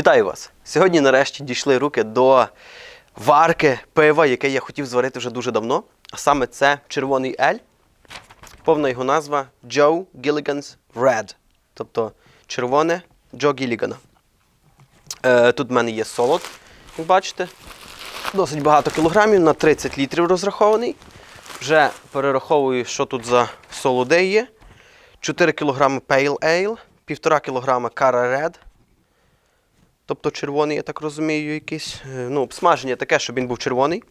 Вітаю вас! Сьогодні нарешті дійшли руки до варки пива, яке я хотів зварити вже дуже давно. А саме це червоний ель. Повна його назва Joe Gilligan's Red. Тобто червоне Джо Гіллігана. Е, тут в мене є солод, як бачите. Досить багато кілограмів, на 30 літрів розрахований. Вже перераховую, що тут за солоди є. 4 кг Pale Ale, 1,5 кг Cara Red. Тобто червоний, я так розумію, якийсь. е, Ну, обсмаження таке, щоб він був червоний.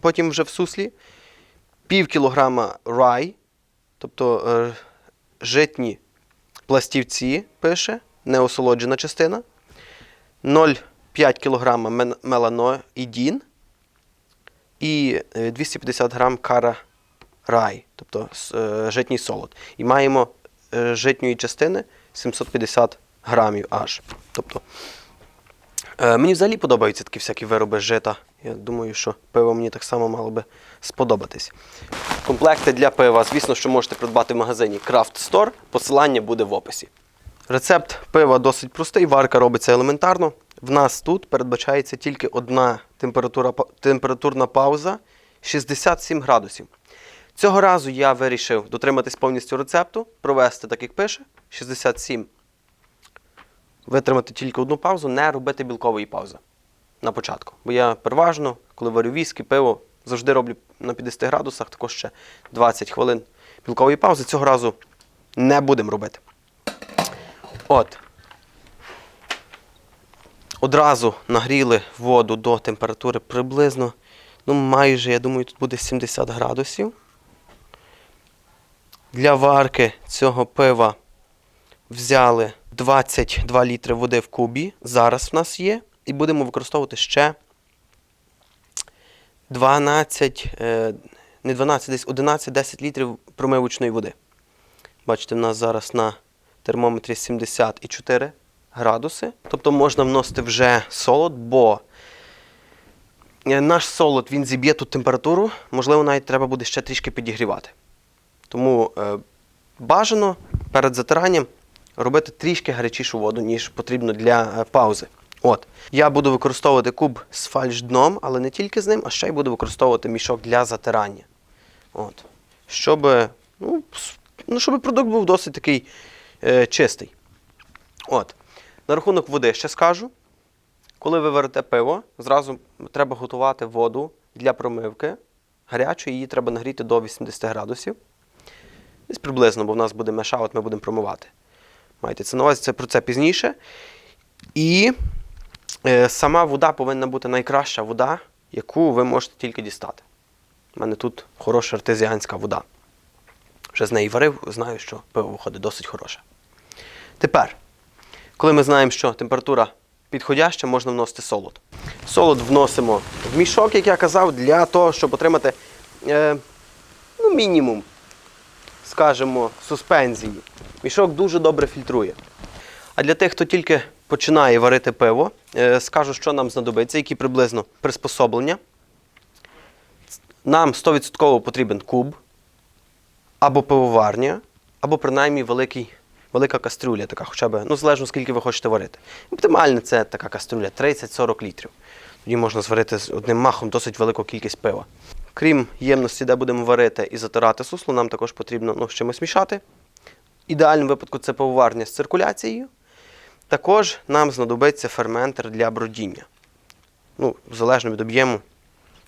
Потім вже в суслі. Пів кілограма рай, тобто е, житні пластівці пише, неосолоджена частина. 0,5 кг меланоїдін і е, 250 грам кара рай, тобто е, житній солод. І маємо е, житньої частини 750 грамів аж. Тобто, е, мені взагалі подобаються такі всякі вироби жита. Я думаю, що пиво мені так само мало би сподобатись. Комплекти для пива, звісно, що можете придбати в магазині Craft Store. Посилання буде в описі. Рецепт пива досить простий, варка робиться елементарно. В нас тут передбачається тільки одна температура, температурна пауза 67 градусів. Цього разу я вирішив дотриматись повністю рецепту, провести так, як пише, 67. Витримати тільки одну паузу, не робити білкової паузи на початку. Бо я переважно, коли варю віскі, пиво, завжди роблю на 50 градусах, також ще 20 хвилин білкової паузи. Цього разу не будемо робити. От. Одразу нагріли воду до температури приблизно, ну майже, я думаю, тут буде 70 градусів. Для варки цього пива взяли 22 літри води в кубі. Зараз в нас є. І будемо використовувати ще 12, е, не 12, десь 11-10 літрів промивочної води. Бачите, в нас зараз на термометрі 74 градуси. Тобто можна вносити вже солод, бо е, наш солод він зіб'є тут температуру, можливо, навіть треба буде ще трішки підігрівати. Тому е, бажано перед затиранням робити трішки гарячішу воду, ніж потрібно для е, паузи. От. Я буду використовувати куб з фальш-дном, але не тільки з ним, а ще й буду використовувати мішок для затирання. От. Щоб, ну, ну, щоб продукт був досить такий е, чистий. От. На рахунок води ще скажу. Коли ви варите пиво, зразу треба готувати воду для промивки. Гарячу, її треба нагріти до 80 градусів. Десь приблизно, бо в нас буде мешаут, ми будемо промивати. Маєте це на увазі, це про це пізніше. І е, сама вода повинна бути найкраща вода, яку ви можете тільки дістати. У мене тут хороша артезіанська вода. Вже з неї варив, знаю, що пиво виходить досить хороше. Тепер, коли ми знаємо, що температура підходяща, можна вносити солод. Солод вносимо в мішок, як я казав, для того, щоб отримати е, ну, мінімум, скажімо, суспензії. Мішок дуже добре фільтрує. А для тих, хто тільки починає варити пиво, е, скажу, що нам знадобиться, які приблизно приспособлення. Нам 100% потрібен куб, або пивоварня, або принаймні великий, велика кастрюля, така хоча б, ну, залежно скільки ви хочете варити. Оптимальне це така кастрюля 30-40 літрів. Тоді можна зварити з одним махом досить велику кількість пива. Крім ємності, де будемо варити і затирати сусло, нам також потрібно ну, з чимось мішати. Ідеальному випадку це пивоварня з циркуляцією. Також нам знадобиться ферментер для бродіння. Ну, залежно від об'єму,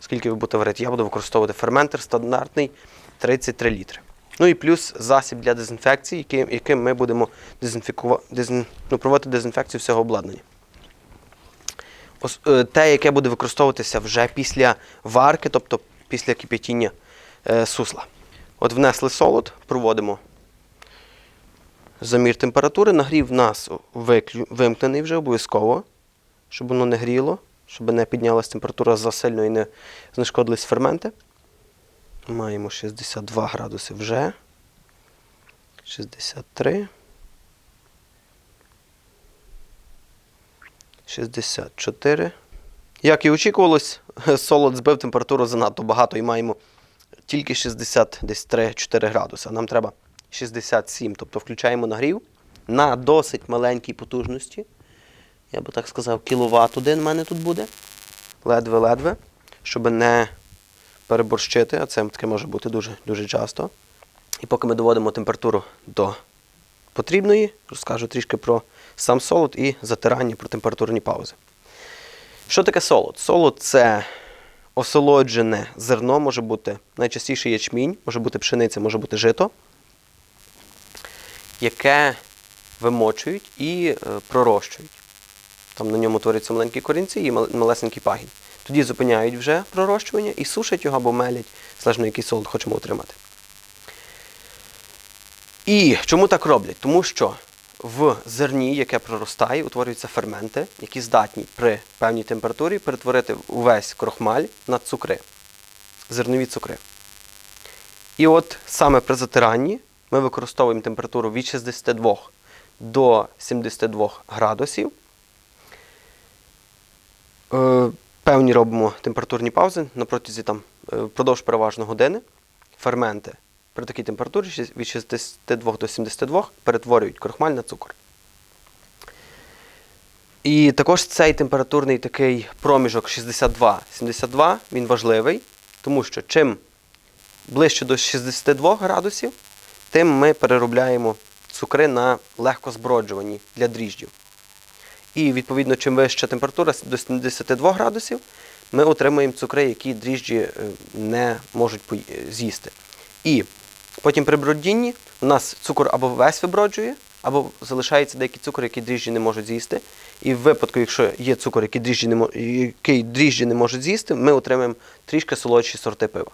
скільки ви будете варити. Я буду використовувати ферментер стандартний 33 літри. Ну і плюс засіб для дезінфекції, яким, яким ми будемо дезінфікува... дезін... ну, проводити дезінфекцію всього обладнання. Е, Те, яке буде використовуватися вже після варки, тобто після кип'ятіння е, сусла. От внесли солод, проводимо замір температури. Нагрів в нас вимкнений вже обов'язково, щоб воно не гріло, щоб не піднялася температура засильно і не знешкодились ферменти. Маємо 62 градуси вже. 63. 64. Як і очікувалось, солод збив температуру занадто багато і маємо тільки 63-4 градуси. Нам треба 67. Тобто включаємо нагрів на досить маленькій потужності. я би так сказав, кіловат один в мене тут буде. Ледве-ледве, щоб не переборщити, а це таке може бути дуже, дуже часто. І поки ми доводимо температуру до потрібної, розкажу трішки про сам солод і затирання про температурні паузи. Що таке солод? Солод це осолоджене зерно, може бути найчастіше ячмінь, може бути пшениця, може бути жито, яке вимочують і е, пророщують. Там на ньому творяться маленькі корінці і малесенький пагін. Тоді зупиняють вже пророщування і сушать його або мелять, залежно який солод хочемо отримати. І чому так роблять? Тому що в зерні, яке проростає, утворюються ферменти, які здатні при певній температурі перетворити увесь крохмаль на цукри, зернові цукри. І от саме при затиранні ми використовуємо температуру від 62 до 72 градусів. Е, Певні робимо температурні паузи на протязі там, е, впродовж переважно години. Ферменти при такій температурі від 62 до 72 перетворюють крохмаль на цукор. І також цей температурний такий проміжок 62-72 він важливий, тому що чим ближче до 62 градусів, тим ми переробляємо цукри на легкозброджувані для дріждів. І відповідно, чим вища температура до 72 градусів, ми отримуємо цукри, які дріжджі е, не можуть з'їсти. І потім при бродінні у нас цукор або весь виброджує, або залишається деякий цукор, який дріжджі не можуть з'їсти. І в випадку, якщо є цукор, який дріжджі не, який дріжджі не можуть з'їсти, ми отримаємо трішки солодші сорти пива.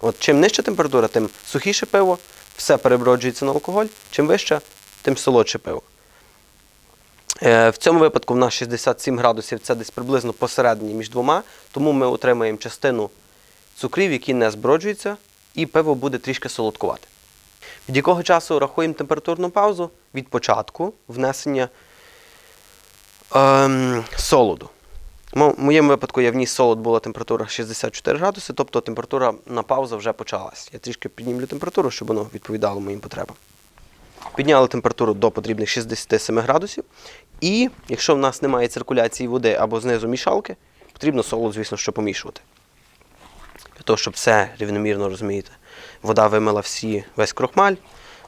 От чим нижча температура, тим сухіше пиво, все переброджується на алкоголь, чим вища, тим солодше пиво. Е, В цьому випадку в нас 67 градусів це десь приблизно посередині між двома, тому ми отримаємо частину цукрів, які не зброджуються, і пиво буде трішки солодкувати. Від якого часу рахуємо температурну паузу? Від початку внесення ем, солоду. В моєму випадку я вніс солод, була температура 64 градуси, тобто температура на пауза вже почалась. Я трішки піднімлю температуру, щоб воно відповідало моїм потребам. Підняли температуру до потрібних 67 градусів. І якщо в нас немає циркуляції води або знизу мішалки, потрібно солод, звісно, що помішувати. Для того, щоб все рівномірно розумієте. Вода вимила всі, весь крохмаль,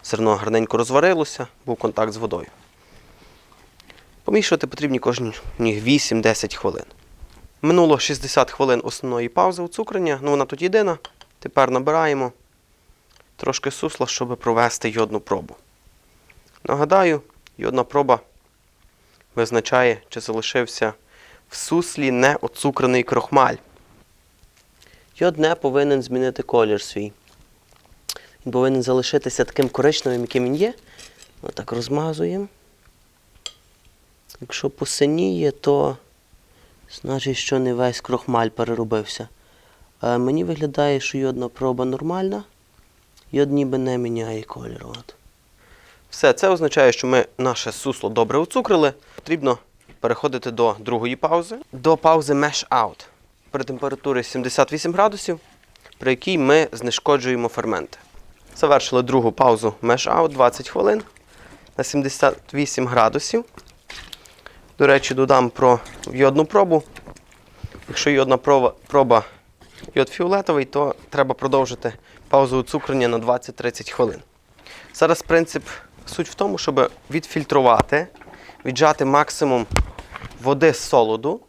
зерно гарненько розварилося, був контакт з водою. Помішувати потрібні кожні 8-10 хвилин. Минуло 60 хвилин основної паузи оцукрення, ну вона тут єдина. Тепер набираємо трошки сусла, щоб провести йодну пробу. Нагадаю, йодна проба визначає, чи залишився в суслі неоцукрений крохмаль. Йод не повинен змінити колір свій. Він повинен залишитися таким коричневим, яким він є. Отак розмазуємо. Якщо посиніє, то значить, що не весь крохмаль переробився. А мені виглядає, що йодна проба нормальна. Йод ніби не міняє. От. Все, це означає, що ми наше сусло добре оцукрили. Потрібно переходити до другої паузи. До паузи mesh out при температурі 78 градусів, при якій ми знешкоджуємо ферменти. Завершили другу паузу out 20 хвилин на 78 градусів. До речі, додам про йодну пробу. Якщо йодна проба, проба йод фіолетовий, то треба продовжити паузу оцукрення на 20-30 хвилин. Зараз принцип суть в тому, щоб відфільтрувати, віджати максимум води з солоду.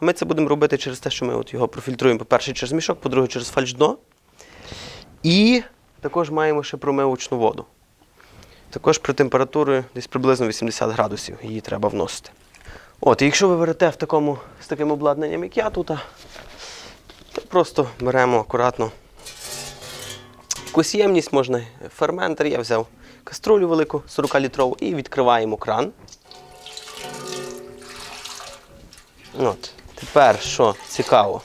Ми це будемо робити через те, що ми от його профільтруємо, по-перше, через мішок, по-друге, через фальшдно. І також маємо ще промивочну воду. Також при температурі десь приблизно 80 градусів її треба вносити. От, і якщо ви берете в такому, з таким обладнанням, як я тут, то просто беремо акуратно якусь ємність, можна ферментер. Я взяв каструлю велику 40-літрову і відкриваємо кран. От. Тепер, що цікаво,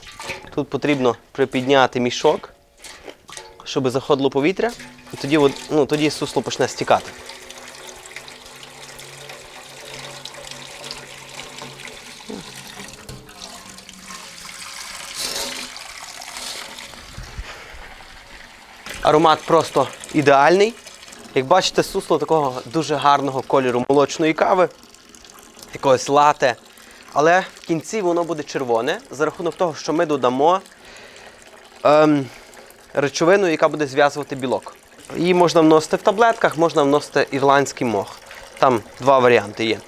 тут потрібно припідняти мішок, щоб заходило повітря, і тоді, ну, тоді сусло почне стікати. Аромат просто ідеальний. Як бачите, сусло такого дуже гарного кольору молочної кави. якогось лате. Але в кінці воно буде червоне за рахунок того, що ми додамо ем, речовину, яка буде зв'язувати білок. Її можна вносити в таблетках, можна вносити ірландський мох. Там два варіанти є.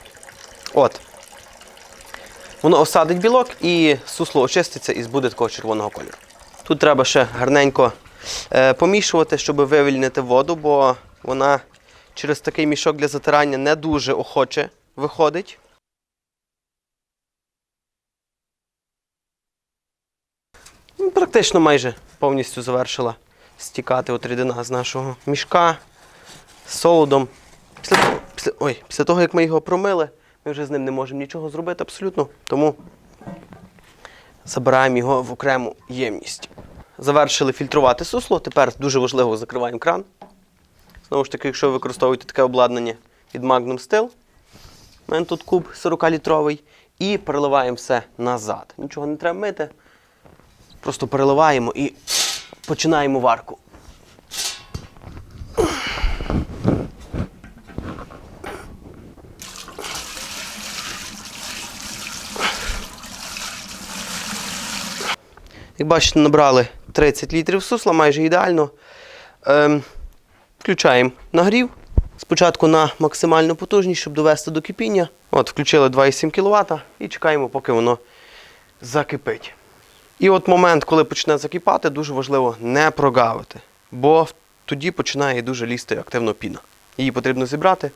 От. Воно осадить білок і сусло очиститься і збуде такого червоного кольору. Тут треба ще гарненько е, помішувати, щоб вивільнити воду, бо вона через такий мішок для затирання не дуже охоче виходить. Практично майже повністю завершила стікати от рідина з нашого мішка з солодом. Після того, після, ой, після того, як ми його промили, ми вже з ним не можемо нічого зробити абсолютно. Тому забираємо його в окрему ємність. Завершили фільтрувати сусло. Тепер дуже важливо закриваємо кран. Знову ж таки, якщо ви використовуєте таке обладнання від Magnum Steel, у мене тут куб 40-літровий, і переливаємо все назад. Нічого не треба мити. Просто переливаємо і починаємо варку. Як бачите, набрали 30 літрів сусла, майже ідеально. Ем, включаємо нагрів. Спочатку на максимальну потужність, щоб довести до кипіння. От, включили 2,7 кВт і чекаємо, поки воно закипить. І от момент, коли почне закипати, дуже важливо не прогавити, бо тоді починає дуже лізти активно піна. Її потрібно зібрати.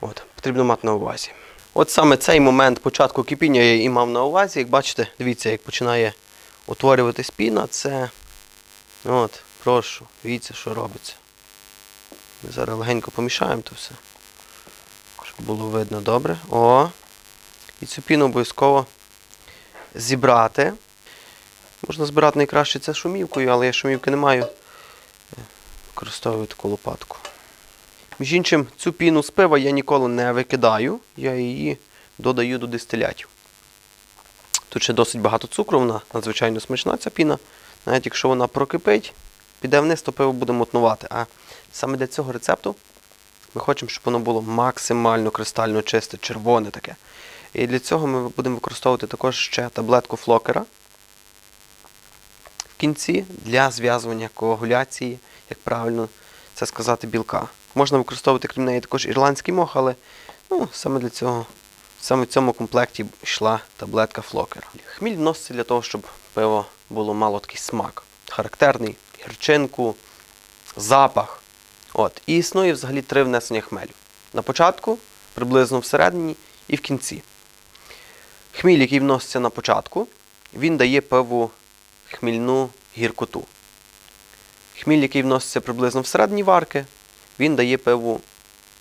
От, потрібно мати на увазі. От саме цей момент початку кипіння я і мав на увазі. Як бачите, дивіться, як починає утворюватись піна, це. От, прошу, дивіться, що робиться. Ми зараз легенько помішаємо то все. Щоб було видно добре. О! І цю піну обов'язково зібрати. Можна збирати найкраще це шумівкою, але я шумівки не маю. Використовую таку лопатку. Між іншим, цю піну з пива я ніколи не викидаю, я її додаю до дистилятів. Тут ще досить багато цукру, вона надзвичайно смачна ця піна. Навіть якщо вона прокипить, піде вниз, то пиво буде мотнувати. А саме для цього рецепту ми хочемо, щоб воно було максимально кристально чисте, червоне таке. І для цього ми будемо використовувати також ще таблетку флокера кінці для зв'язування коагуляції, як правильно це сказати, білка. Можна використовувати крім неї також ірландський мох, але ну, саме для цього, саме в цьому комплекті йшла таблетка флокера. Хміль вноситься для того, щоб пиво було мало такий смак, характерний, гірчинку, запах. От. І існує взагалі три внесення хмелю. На початку, приблизно всередині і в кінці. Хміль, який вноситься на початку, він дає пиву хмільну гіркоту. Хміль, який вноситься приблизно всередині варки, він дає пиву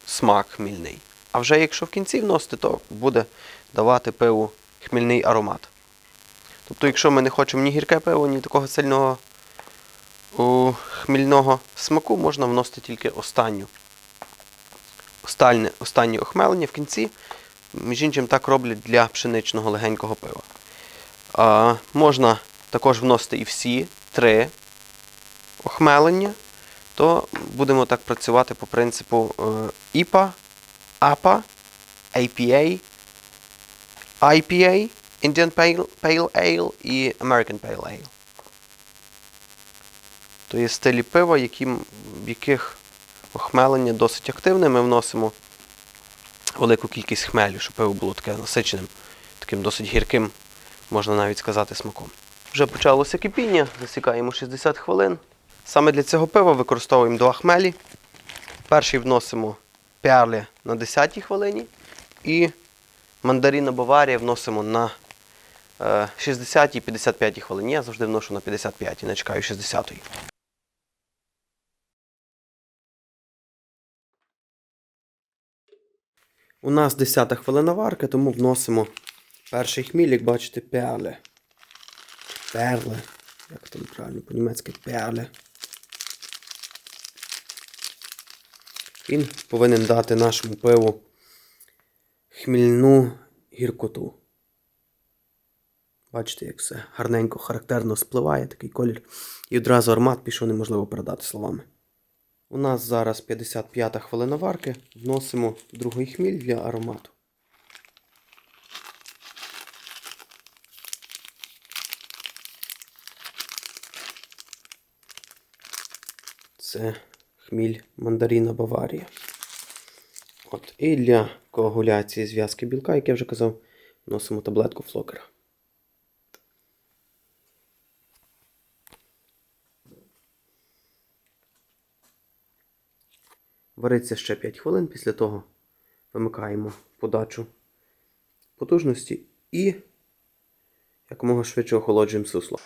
смак хмільний. А вже якщо в кінці вносити, то буде давати пиву хмільний аромат. Тобто, якщо ми не хочемо ні гірке пиво, ні такого сильного о, хмільного смаку, можна вносити тільки останню. Останнє, останнє охмелення в кінці. Між іншим так роблять для пшеничного легенького пива. А, можна також вносити і всі три охмелення, то будемо так працювати по принципу IPA, APA, APA, IPA, Indian Pale, Pale Ale і American Pale Ale. То є стилі пива, які, в яких охмелення досить активне. Ми вносимо велику кількість хмелю, щоб пиво було таке насиченим, таким досить гірким, можна навіть сказати, смаком. Вже почалося кипіння, засікаємо 60 хвилин. Саме для цього пива використовуємо два хмелі. Перший вносимо перлі на 10 хвилині і мандаріна Баварія вносимо на е, 60 і 55 хвилині. Я завжди вношу на 55 і не чекаю 60-ї. У нас 10 хвилина варки, тому вносимо перший хміль, як бачите, перле. Перле. Як там правильно по-німецьки перле. Він повинен дати нашому пиву хмільну гіркоту. Бачите, як все гарненько, характерно спливає такий колір. І одразу аромат пішов неможливо передати словами. У нас зараз 55 хвилина варки. Вносимо другий хміль для аромату. Це хміль мандаріна Баварія. От. І для коагуляції зв'язки білка, як я вже казав, носимо таблетку флокера. Вариться ще 5 хвилин. Після того вимикаємо подачу потужності і якомога швидше охолоджуємо сусло.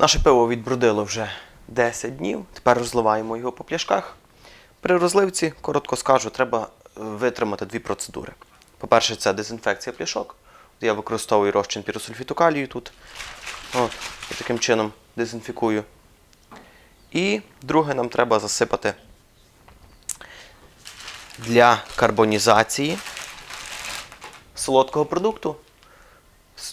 Наше пиво відбрудило вже 10 днів. Тепер розливаємо його по пляшках. При розливці, коротко скажу, треба е, витримати дві процедури. По-перше, це дезінфекція пляшок. Я використовую розчин піросульфіту калію тут. От, і таким чином дезінфікую. І друге, нам треба засипати для карбонізації солодкого продукту.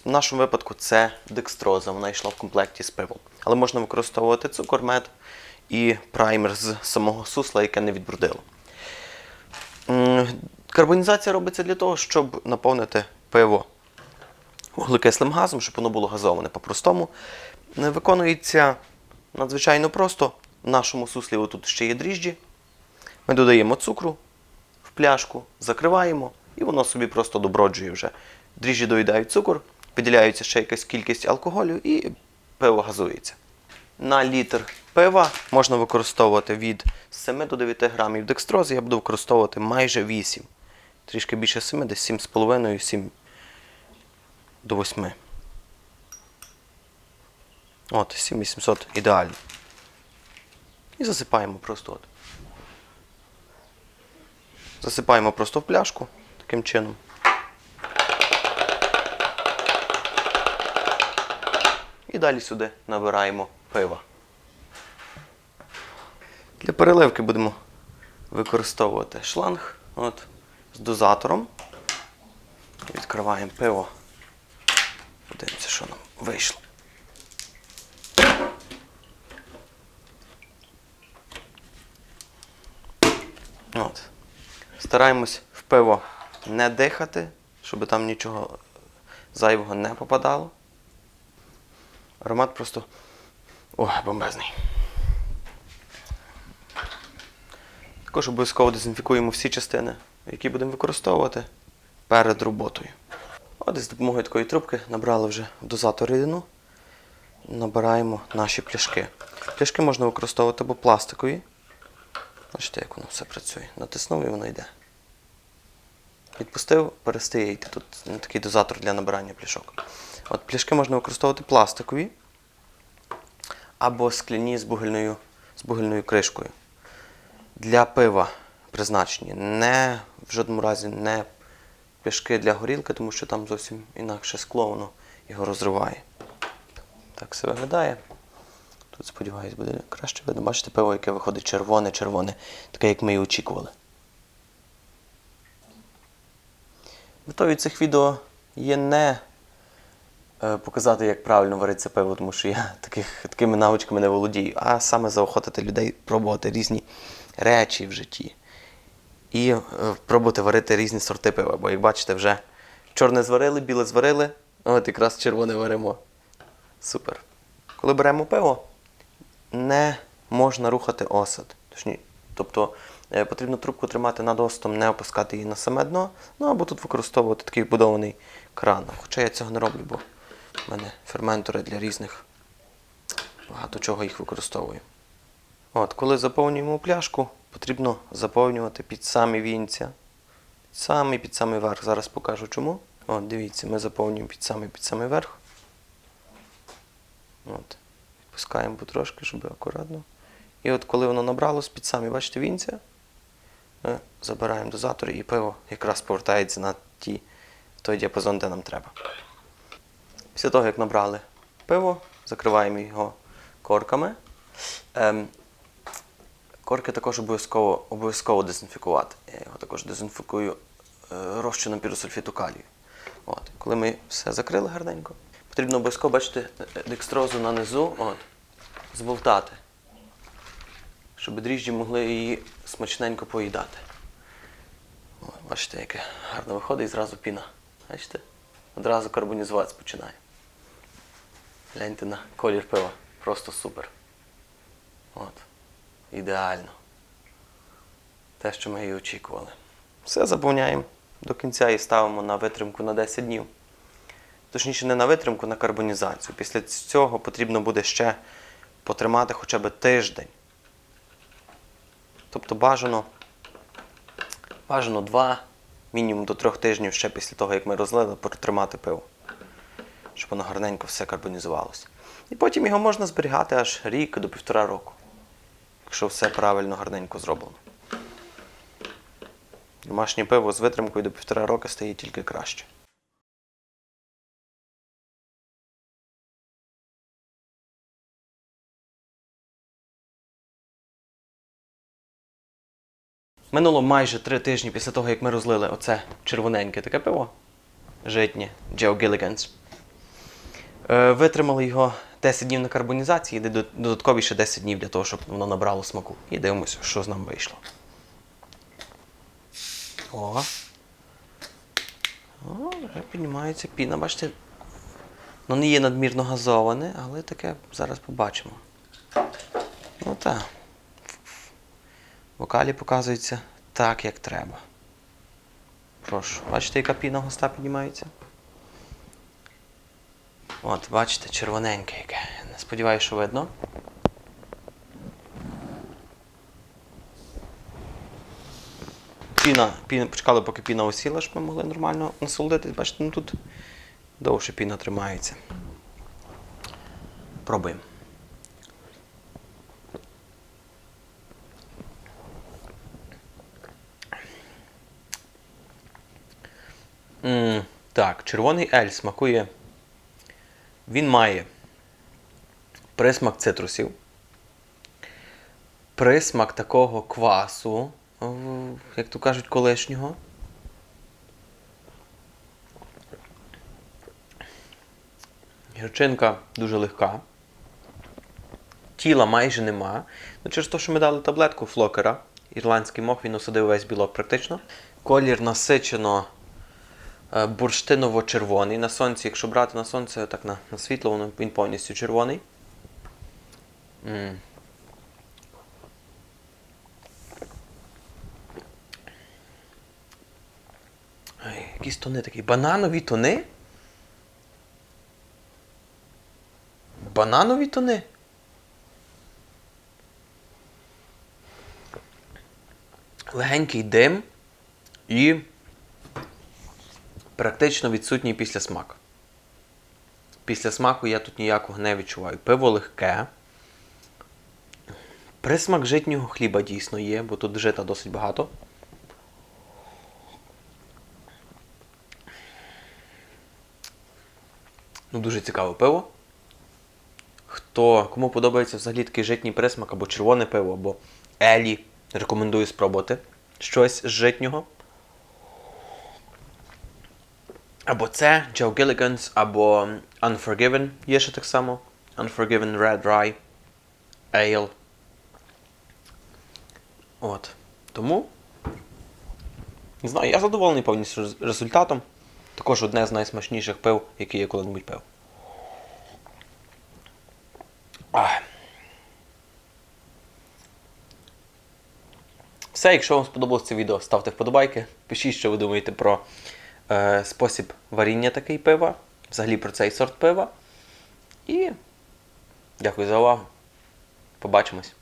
В нашому випадку це декстроза, вона йшла в комплекті з пивом. Але можна використовувати цукор, мед і праймер з самого сусла, яке не відбрудило. Карбонізація робиться для того, щоб наповнити пиво вуглекислим газом, щоб воно було газоване по-простому. Е, Виконується надзвичайно просто. В нашому суслі тут ще є дріжджі. Ми додаємо цукру в пляшку, закриваємо, і воно собі просто доброджує вже. Дріжджі доїдають цукор, виділяється ще якась кількість алкоголю і пиво газується. На літр пива можна використовувати від 7 до 9 грамів декстрози. Я буду використовувати майже 8. Трішки більше 7, десь 7,5, 7 до 8. От, 7800 ідеально. І засипаємо просто от. Засипаємо просто в пляшку таким чином. І далі сюди набираємо пива. Для переливки будемо використовувати шланг от, з дозатором. Відкриваємо пиво. Подивимося, що нам вийшло. От. Стараємось в пиво не дихати, щоб там нічого зайвого не попадало. Аромат просто о, бомбезний. Також обов'язково дезінфікуємо всі частини, які будемо використовувати перед роботою. От з допомогою такої трубки набрали вже дозатор рідину. Набираємо наші пляшки. Пляшки можна використовувати або пластикові. Бачите, як воно все працює. Натиснув і воно йде. Відпустив, перестає йти. Тут такий дозатор для набирання пляшок. От пляшки можна використовувати пластикові або скляні з бугельною, з бугельною кришкою. Для пива призначені не в жодному разі не пляшки для горілки, тому що там зовсім інакше скло, воно його розриває. Так все виглядає. Тут, сподіваюсь, буде краще видно. Бачите, пиво, яке виходить червоне-червоне, таке, як ми і очікували. Метою цих відео є не показати, як правильно вариться пиво, тому що я таких, такими навичками не володію, а саме заохотити людей пробувати різні речі в житті. І е, пробувати варити різні сорти пива. Бо, як бачите, вже чорне зварили, біле зварили, От якраз червоне варимо. Супер. Коли беремо пиво, не можна рухати осад. Тобто е, потрібно трубку тримати над остом, не опускати її на саме дно, ну або тут використовувати такий вбудований кран. Хоча я цього не роблю, бо в мене ферментори для різних багато чого їх використовую. От, коли заповнюємо пляшку, потрібно заповнювати під самі вінця. Самий під самий верх. Зараз покажу чому. От, дивіться, ми заповнюємо під самий під самий верх. От. Відпускаємо потрошки, щоб акуратно. І от коли воно набралось під самі, бачите, вінця, ми забираємо дозатор і пиво якраз повертається на ті, той діапазон, де нам треба. Після того, як набрали пиво, закриваємо його корками. Ем, корки також обов'язково, обов'язково дезінфікувати. Я його також дезінфікую е, розчином піросульфіту калію. От. Коли ми все закрили гарненько, потрібно обов'язково бачити декстрозу на низу, от, зболтати, щоб дріжджі могли її смачненько поїдати. Бачите, яке гарно виходить і зразу піна. Бачите? Одразу карбонізуватися починає. Гляньте на колір пива. Просто супер. От. Ідеально. Те, що ми і очікували. Все заповняємо до кінця і ставимо на витримку на 10 днів. Точніше, не на витримку, на карбонізацію. Після цього потрібно буде ще потримати хоча б тиждень. Тобто бажано, бажано 2, мінімум до 3 тижнів ще після того, як ми розлили, протримати пиво. Щоб воно гарненько все карбонізувалося. І потім його можна зберігати аж рік до півтора року. Якщо все правильно, гарненько зроблено. Домашнє пиво з витримкою до півтора року стає тільки краще. Минуло майже три тижні після того, як ми розлили оце червоненьке таке пиво. Житнє Joe Gilligan's. Е, Витримали його 10 днів на карбонізації, і додаткові ще 10 днів для того, щоб воно набрало смаку. І дивимося, що з нам вийшло. О. О, вже піднімається піна. Бачите, воно не є надмірно газоване, але таке зараз побачимо. Ну так. Вокалі показується так, як треба. Прошу. Бачите, яка піна густа піднімається? От, бачите, червоненьке яке. Не сподіваюся, що видно. Піна, піна, почекали, поки піна осіла, щоб ми могли нормально насолодитись. Бачите, ну тут довше піна тримається. Пробуємо. Так, червоний ель смакує. Він має присмак цитрусів, присмак такого квасу, як то кажуть, колишнього. Гірчинка дуже легка. Тіла майже нема. Ну, через те, що ми дали таблетку флокера, ірландський мох, він осадив весь білок практично. Колір насичено бурштиново-червоний. На сонці, якщо брати на сонце, так на, на світло, воно, він повністю червоний. М. Ай, якісь тони такі. Бананові тони? Бананові тони? Легенький дим і практично відсутній післясмак. Після смаку я тут ніякого не відчуваю. Пиво легке. Присмак житнього хліба дійсно є, бо тут жита досить багато. Ну, дуже цікаве пиво. Хто, кому подобається взагалі такий житній присмак або червоне пиво, або Елі, рекомендую спробувати щось з житнього. Або це Joe Gilligan's, або Unforgiven є ще так само. Unforgiven Red Rye Ale. От. Тому. Не знаю, я задоволений повністю рез- результатом. Також одне з найсмачніших пив, які я коли-небудь пив. Ах. Все, якщо вам сподобалось це відео, ставте вподобайки. Пишіть, що ви думаєте про е, спосіб варіння такий пива, взагалі про цей сорт пива. І дякую за увагу. Побачимось.